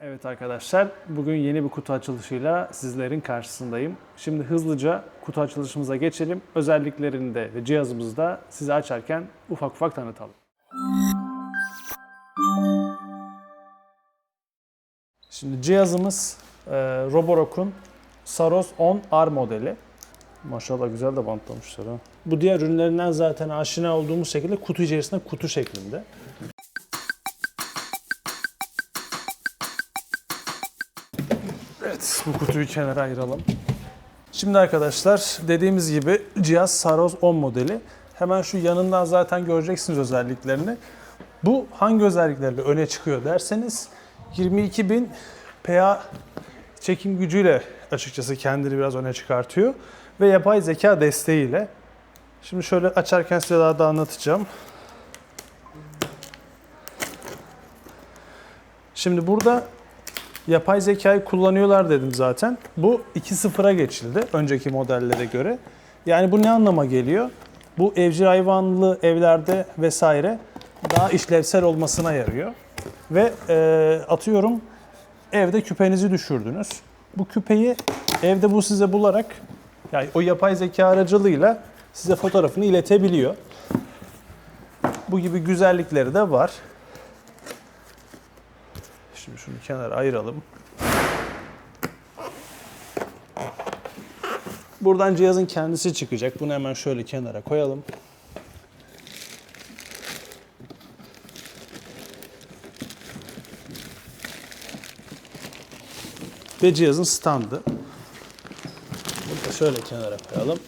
Evet arkadaşlar, bugün yeni bir kutu açılışıyla sizlerin karşısındayım. Şimdi hızlıca kutu açılışımıza geçelim. Özelliklerini de ve cihazımızı da size açarken ufak ufak tanıtalım. Şimdi cihazımız e, Roborock'un Saros 10R modeli. Maşallah güzel de bantlamışlar ha. Bu diğer ürünlerinden zaten aşina olduğumuz şekilde kutu içerisinde kutu şeklinde. Evet, bu kutuyu kenara ayıralım. Şimdi arkadaşlar dediğimiz gibi cihaz Saros 10 modeli. Hemen şu yanından zaten göreceksiniz özelliklerini. Bu hangi özelliklerle öne çıkıyor derseniz 22.000 PA çekim gücüyle açıkçası kendini biraz öne çıkartıyor ve yapay zeka desteğiyle. Şimdi şöyle açarken size daha da anlatacağım. Şimdi burada yapay zekayı kullanıyorlar dedim zaten. Bu 2.0'a geçildi önceki modellere göre. Yani bu ne anlama geliyor? Bu evcil hayvanlı evlerde vesaire daha işlevsel olmasına yarıyor. Ve e, atıyorum evde küpenizi düşürdünüz. Bu küpeyi evde bu size bularak yani o yapay zeka aracılığıyla size fotoğrafını iletebiliyor. Bu gibi güzellikleri de var. Şimdi şunu kenara ayıralım. Buradan cihazın kendisi çıkacak. Bunu hemen şöyle kenara koyalım. Ve cihazın standı. Bunu da şöyle kenara koyalım.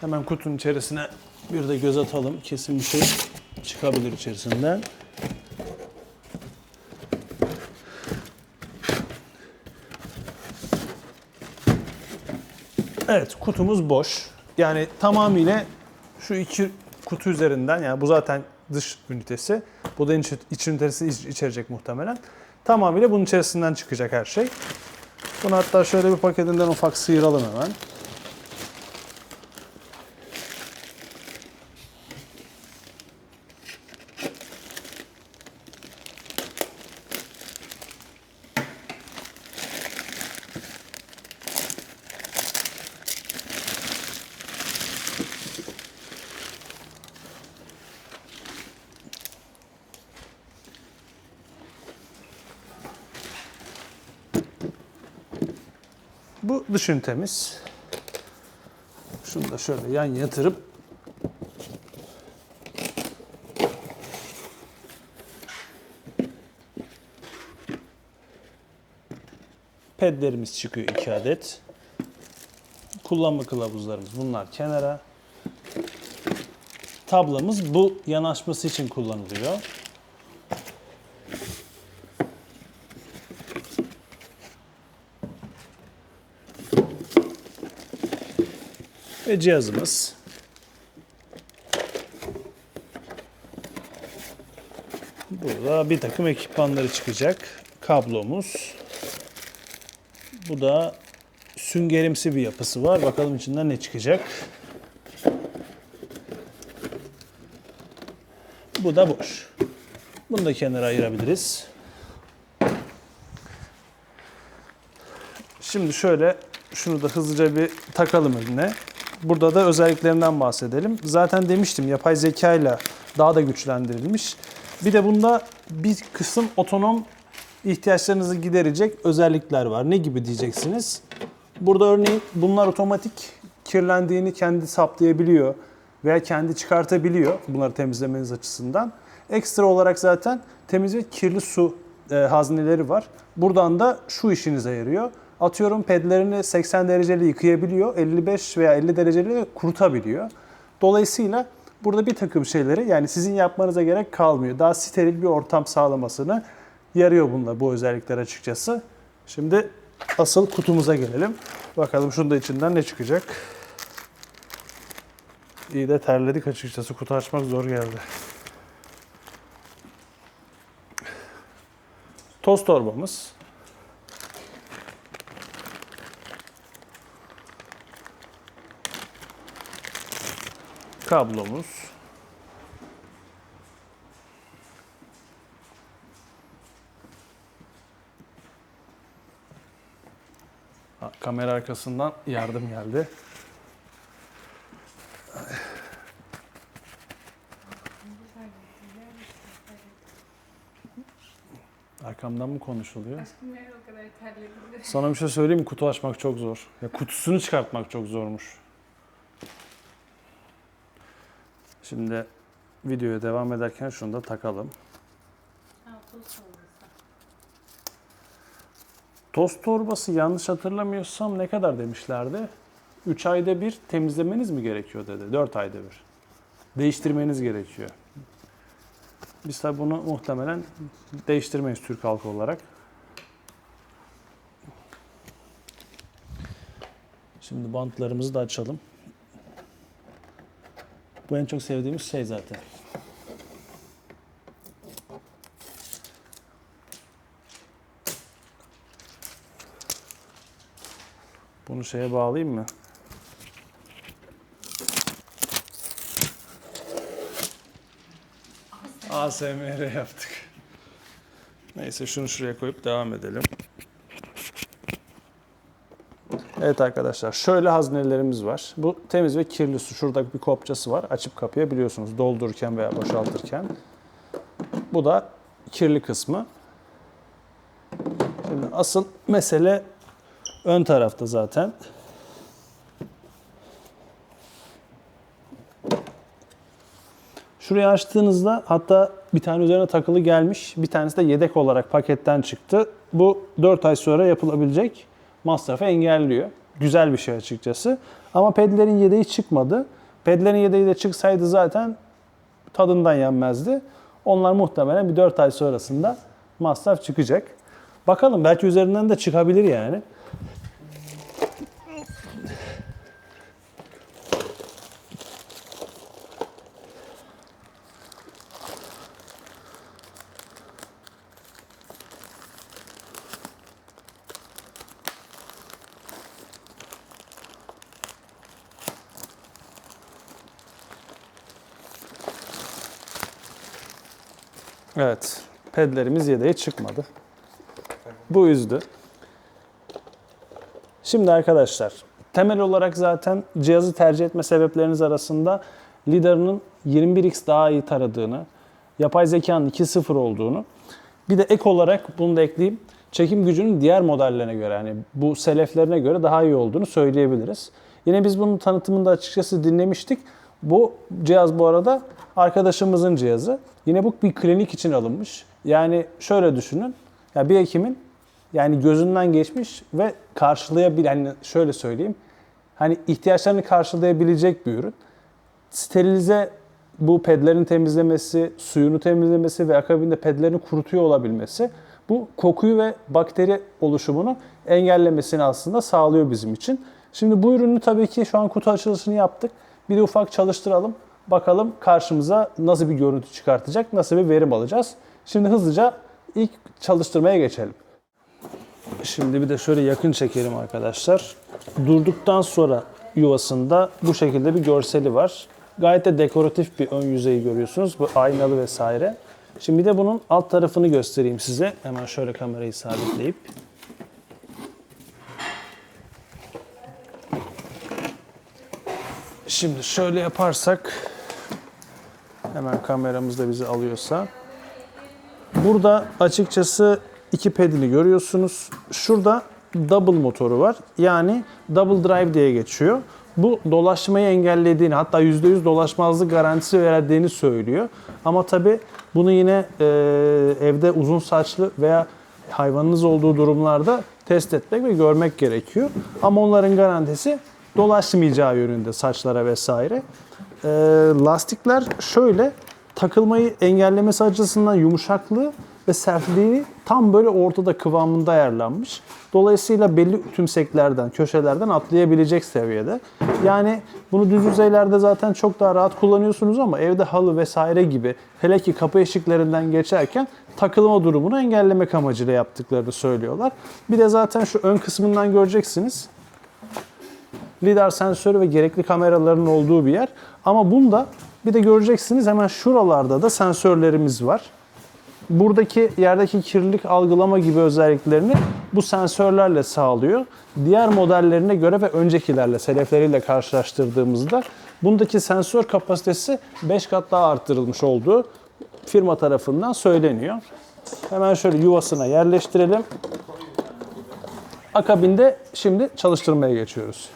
Hemen kutunun içerisine bir de göz atalım. Kesin bir şey çıkabilir içerisinden. Evet, kutumuz boş. Yani tamamıyla şu iki kutu üzerinden, yani bu zaten dış ünitesi, bu da iç, ünitesi iç- içerecek muhtemelen. Tamamıyla bunun içerisinden çıkacak her şey. Bunu hatta şöyle bir paketinden ufak sıyıralım hemen. Bu dış ünitemiz. Şunu da şöyle yan yatırıp pedlerimiz çıkıyor iki adet. Kullanma kılavuzlarımız bunlar kenara. Tablamız bu yanaşması için kullanılıyor. Ve cihazımız. Burada bir takım ekipmanları çıkacak. Kablomuz. Bu da süngerimsi bir yapısı var. Bakalım içinden ne çıkacak. Bu da boş. Bunu da kenara ayırabiliriz. Şimdi şöyle şunu da hızlıca bir takalım önüne. Burada da özelliklerinden bahsedelim. Zaten demiştim yapay zeka ile daha da güçlendirilmiş. Bir de bunda bir kısım otonom ihtiyaçlarınızı giderecek özellikler var. Ne gibi diyeceksiniz? Burada örneğin bunlar otomatik kirlendiğini kendi saptayabiliyor veya kendi çıkartabiliyor bunları temizlemeniz açısından. Ekstra olarak zaten temiz ve kirli su e, hazneleri var. Buradan da şu işinize yarıyor. Atıyorum pedlerini 80 dereceli yıkayabiliyor, 55 veya 50 dereceli de kurutabiliyor. Dolayısıyla burada bir takım şeyleri yani sizin yapmanıza gerek kalmıyor. Daha steril bir ortam sağlamasını yarıyor bunda bu özellikler açıkçası. Şimdi asıl kutumuza gelelim. Bakalım şunda içinden ne çıkacak. İyi de terledik açıkçası. Kutu açmak zor geldi. Toz torbamız. kablomuz. Ha, kamera arkasından yardım geldi. Arkamdan mı konuşuluyor? Aşkım nereye o kadar terledim. Sana bir şey söyleyeyim mi? Kutu açmak çok zor. Ya kutusunu çıkartmak çok zormuş. Şimdi videoya devam ederken şunu da takalım. Toz torbası yanlış hatırlamıyorsam ne kadar demişlerdi? 3 ayda bir temizlemeniz mi gerekiyor dedi. 4 ayda bir. Değiştirmeniz gerekiyor. Biz tabi bunu muhtemelen değiştirmeyiz Türk halkı olarak. Şimdi bantlarımızı da açalım. Bu en çok sevdiğimiz şey zaten. Bunu şeye bağlayayım mı? ASMR yaptık. Neyse şunu şuraya koyup devam edelim. Evet arkadaşlar şöyle haznelerimiz var. Bu temiz ve kirli su. Şurada bir kopçası var. Açıp kapayabiliyorsunuz doldururken veya boşaltırken. Bu da kirli kısmı. Şimdi asıl mesele ön tarafta zaten. Şurayı açtığınızda hatta bir tane üzerine takılı gelmiş, bir tanesi de yedek olarak paketten çıktı. Bu 4 ay sonra yapılabilecek masrafı engelliyor. Güzel bir şey açıkçası. Ama pedlerin yedeği çıkmadı. Pedlerin yedeği de çıksaydı zaten tadından yenmezdi. Onlar muhtemelen bir 4 ay sonrasında masraf çıkacak. Bakalım belki üzerinden de çıkabilir yani. Evet, pedlerimiz yedeğe çıkmadı. Bu üzdü. Şimdi arkadaşlar, temel olarak zaten cihazı tercih etme sebepleriniz arasında LiDAR'ın 21x daha iyi taradığını, yapay zekanın 2.0 olduğunu, bir de ek olarak bunu da ekleyeyim, çekim gücünün diğer modellerine göre yani bu seleflerine göre daha iyi olduğunu söyleyebiliriz. Yine biz bunun tanıtımını da açıkçası dinlemiştik. Bu cihaz bu arada arkadaşımızın cihazı. Yine bu bir klinik için alınmış. Yani şöyle düşünün. Ya bir hekimin yani gözünden geçmiş ve karşılayabilir hani şöyle söyleyeyim. Hani ihtiyaçlarını karşılayabilecek bir ürün. Sterilize bu pedlerin temizlemesi, suyunu temizlemesi ve akabinde pedlerini kurutuyor olabilmesi bu kokuyu ve bakteri oluşumunu engellemesini aslında sağlıyor bizim için. Şimdi bu ürünü tabii ki şu an kutu açılışını yaptık. Bir de ufak çalıştıralım. Bakalım karşımıza nasıl bir görüntü çıkartacak, nasıl bir verim alacağız. Şimdi hızlıca ilk çalıştırmaya geçelim. Şimdi bir de şöyle yakın çekelim arkadaşlar. Durduktan sonra yuvasında bu şekilde bir görseli var. Gayet de dekoratif bir ön yüzeyi görüyorsunuz. Bu aynalı vesaire. Şimdi de bunun alt tarafını göstereyim size. Hemen şöyle kamerayı sabitleyip. Şimdi şöyle yaparsak hemen kameramız da bizi alıyorsa burada açıkçası iki pedini görüyorsunuz. Şurada double motoru var. Yani double drive diye geçiyor. Bu dolaşmayı engellediğini hatta %100 dolaşmazlık garantisi verdiğini söylüyor. Ama tabi bunu yine e, evde uzun saçlı veya hayvanınız olduğu durumlarda test etmek ve görmek gerekiyor. Ama onların garantisi dolaşmayacağı yönünde saçlara vesaire. Ee, lastikler şöyle takılmayı engellemesi açısından yumuşaklığı ve sertliği tam böyle ortada kıvamında ayarlanmış. Dolayısıyla belli tümseklerden, köşelerden atlayabilecek seviyede. Yani bunu düz yüzeylerde zaten çok daha rahat kullanıyorsunuz ama evde halı vesaire gibi hele ki kapı eşiklerinden geçerken takılma durumunu engellemek amacıyla yaptıklarını söylüyorlar. Bir de zaten şu ön kısmından göreceksiniz lidar sensörü ve gerekli kameraların olduğu bir yer. Ama bunda bir de göreceksiniz hemen şuralarda da sensörlerimiz var. buradaki yerdeki kirlilik algılama gibi özelliklerini bu sensörlerle sağlıyor. Diğer modellerine göre ve öncekilerle, selefleriyle karşılaştırdığımızda bundaki sensör kapasitesi 5 kat daha arttırılmış olduğu firma tarafından söyleniyor. Hemen şöyle yuvasına yerleştirelim. Akabinde şimdi çalıştırmaya geçiyoruz.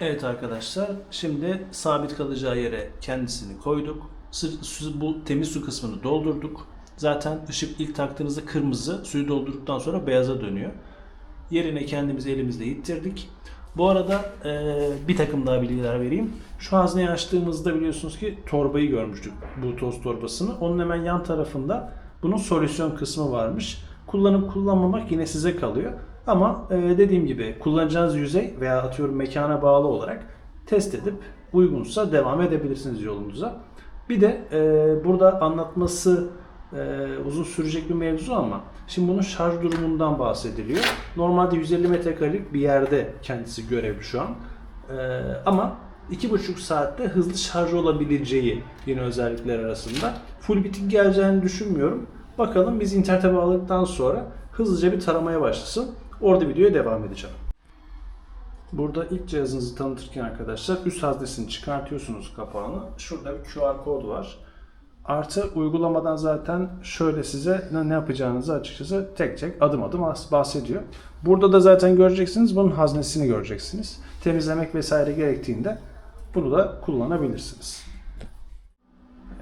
Evet arkadaşlar, şimdi sabit kalacağı yere kendisini koyduk. Bu temiz su kısmını doldurduk. Zaten ışık ilk taktığınızda kırmızı, suyu doldurduktan sonra beyaza dönüyor. Yerine kendimizi elimizle ittirdik. Bu arada eee, bir takım daha bilgiler vereyim. Şu hazneyi açtığımızda biliyorsunuz ki torbayı görmüştük, bu toz torbasını. Onun hemen yan tarafında bunun solüsyon kısmı varmış. Kullanıp kullanmamak yine size kalıyor. Ama eee, dediğim gibi kullanacağınız yüzey veya atıyorum mekana bağlı olarak test edip uygunsa devam edebilirsiniz yolunuza. Bir de eee, burada anlatması eee, uzun sürecek bir mevzu ama şimdi bunun şarj durumundan bahsediliyor. Normalde 150 metrekarelik bir yerde kendisi görevli şu an. Eee, ama 2,5 saatte hızlı şarj olabileceği yine özellikler arasında. Full bitik geleceğini düşünmüyorum. Bakalım biz internete bağladıktan sonra hızlıca bir taramaya başlasın. Orada videoya devam edeceğim. Burada ilk cihazınızı tanıtırken arkadaşlar üst haznesini çıkartıyorsunuz kapağını. Şurada bir QR kod var. Artı uygulamadan zaten şöyle size ne yapacağınızı açıkçası tek tek adım adım bahsediyor. Burada da zaten göreceksiniz bunun haznesini göreceksiniz. Temizlemek vesaire gerektiğinde bunu da kullanabilirsiniz.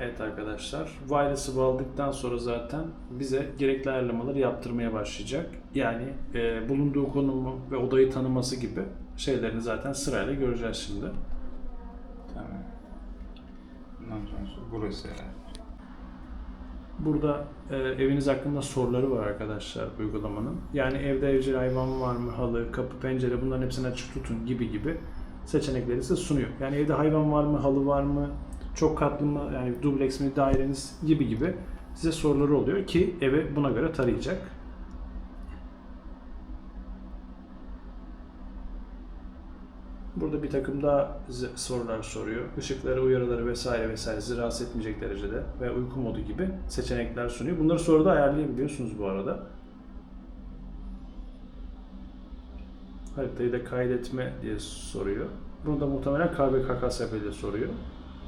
Evet arkadaşlar, wireless'ı bağladıktan sonra zaten bize gerekli ayarlamaları yaptırmaya başlayacak. Yani e, bulunduğu konumu ve odayı tanıması gibi şeylerini zaten sırayla göreceğiz şimdi. Tamam. Bundan sonrası burası herhalde. Burada e, eviniz hakkında soruları var arkadaşlar uygulamanın. Yani evde evcil hayvan var mı, halı, kapı, pencere bunların hepsini açık tutun gibi gibi seçenekleri size sunuyor. Yani evde hayvan var mı, halı var mı, çok katlı mı, yani dubleks mi, daireniz gibi gibi size soruları oluyor ki evi buna göre tarayacak. Burada bir takım daha sorular soruyor. Işıkları, uyarıları vesaire vesaire sizi rahatsız etmeyecek derecede ve uyku modu gibi seçenekler sunuyor. Bunları soruda ayarlayabiliyorsunuz bu arada. Haritayı da kaydetme diye soruyor. Bunu da muhtemelen KBKK diye soruyor.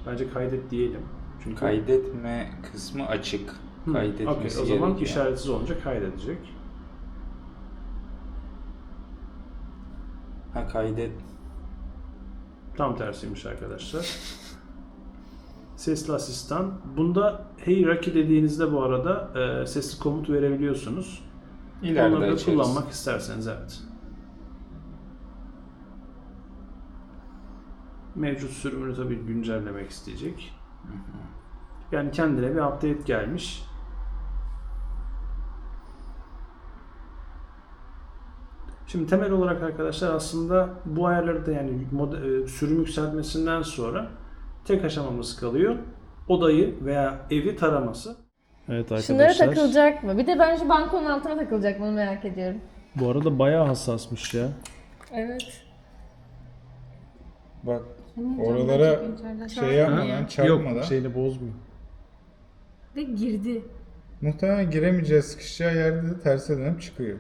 Bence kaydet diyelim. Çünkü Kaydetme kısmı açık. Hı, Kaydetmesi okey, o zaman gerekiyor. işaretsiz olunca kaydedecek. Ha kaydet. Tam tersiymiş arkadaşlar. Sesli asistan. Bunda Hey Rocky dediğinizde bu arada e, sesli komut verebiliyorsunuz. İleride Onları da açarız. kullanmak isterseniz evet. Mevcut sürümünü tabii güncellemek isteyecek. Yani kendine bir update gelmiş. Şimdi temel olarak arkadaşlar aslında bu ayarları da yani e, sürüm yükseltmesinden sonra tek aşamamız kalıyor. Odayı veya evi taraması. Evet Şunlara takılacak mı? Bir de ben şu bankonun altına takılacak mı onu merak ediyorum. Bu arada bayağı hassasmış ya. Evet. Bak Hani oralara camdan şey öyle- yapmadan, çarpmadan. Yok şeyini bozmuyor. Ve girdi. Muhtemelen giremeyeceği sıkışacağı yerde de terse dönüp çıkıyor.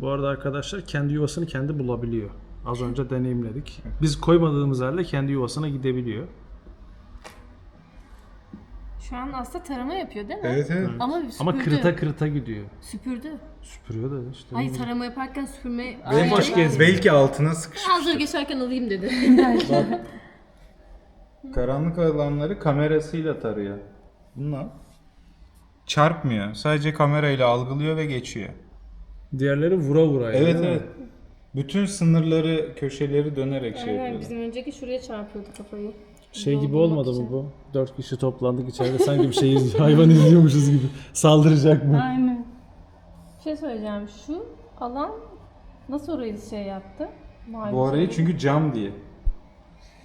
Bu arada arkadaşlar kendi yuvasını kendi bulabiliyor. Az önce deneyimledik. Biz koymadığımız halde kendi yuvasına gidebiliyor. Şu an aslında tarama yapıyor değil mi? Evet evet. Ama süpürdü. Ama kırıta kırıta gidiyor. Süpürdü. Süpürüyor da işte. Hayır tarama yaparken süpürme... Belki, hoş geldin. belki altına. Az önce geçerken alayım dedi. Karanlık alanları kamerasıyla tarıyor. Bunlar çarpmıyor. Sadece kamerayla algılıyor ve geçiyor. Diğerleri vura vura. Evet evet. Bütün sınırları, köşeleri dönerek şey Aynen yapıyor. bizim önceki şuraya çarpıyordu kafayı. Şey gibi olmadı mı bu? Dört kişi toplandık içeride sanki bir şey izliyor, hayvan izliyormuşuz gibi. Saldıracak mı? Aynen. Bir şey söyleyeceğim. Şu alan nasıl orayı şey yaptı? Mavi Bu arayı çünkü cam diye.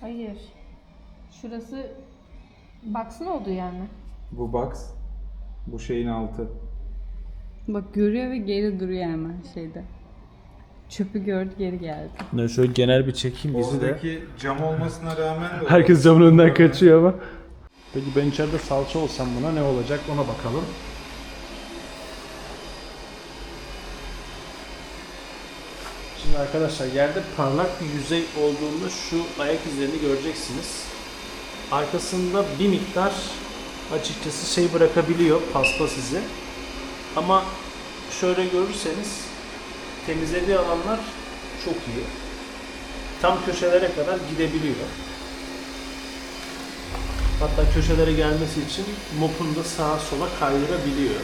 Hayır. Şurası baksın oldu yani. Bu box. Bu şeyin altı. Bak görüyor ve geri duruyor hemen şeyde. Çöpü gördü geri geldi. Ne şöyle genel bir çekeyim bizi de. Oradaki cam olmasına rağmen de Herkes camın önünden kaçıyor ama. Peki ben içeride salça olsam buna ne olacak ona bakalım. Şimdi arkadaşlar yerde parlak bir yüzey olduğunda şu ayak izlerini göreceksiniz. Arkasında bir miktar açıkçası şey bırakabiliyor paspas izi. Ama şöyle görürseniz temizlediği alanlar çok iyi. Tam köşelere kadar gidebiliyor. Hatta köşelere gelmesi için mopunu da sağa sola kaydırabiliyor.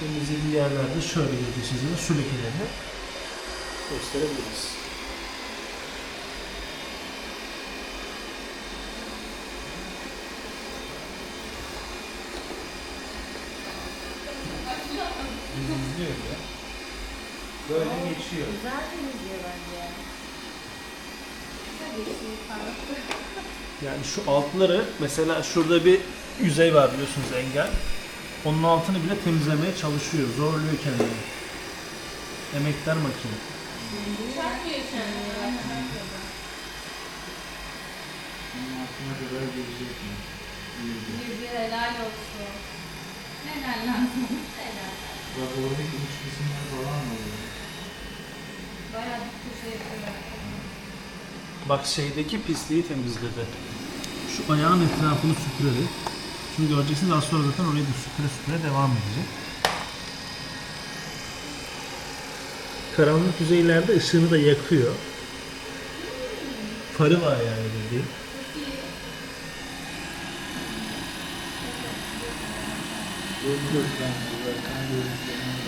Temizlediği yerlerde şöyle göreceksiniz su lekelerini gösterebiliriz. İzliyor ya. Böyle geçiyor. Yani şu altları mesela şurada bir yüzey var biliyorsunuz engel. Onun altını bile temizlemeye çalışıyor. Zorluyor kendini. Emekler makine. Bunun altına kadar gelecek mi? Bir helal olsun. Bak oradaki kısımlar falan da oluyor. Bayağı bir köşe yapıyor. Bak şeydeki pisliği temizledi. Şu ayağın etrafını süpürerek. Şimdi göreceksiniz az sonra zaten orayı da süpüre süpüre devam edecek. Karanlık yüzeylerde ışığını da yakıyor. Farı var yani bildiğin. Yok ben baktım.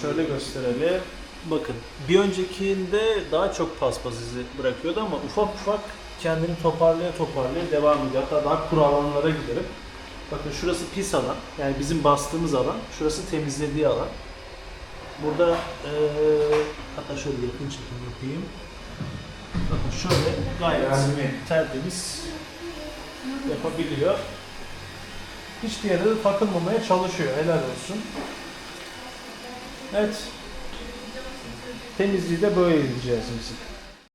Şöyle gösterelim. Bakın bir öncekinde daha çok paspas izi bırakıyordu ama ufak ufak kendini toparlaya toparlaya devam ediyor. Hatta daha kuru alanlara giderek. Bakın şurası pis alan. Yani bizim bastığımız alan. Şurası temizlediği alan. Burada eee hatta şöyle yakın çekim yapayım. Bakın şöyle gayet tertemiz yapabiliyor. Hiçbir yere de takılmamaya çalışıyor. Helal olsun. Evet. Temizliği de böyle edeceğiz bizim.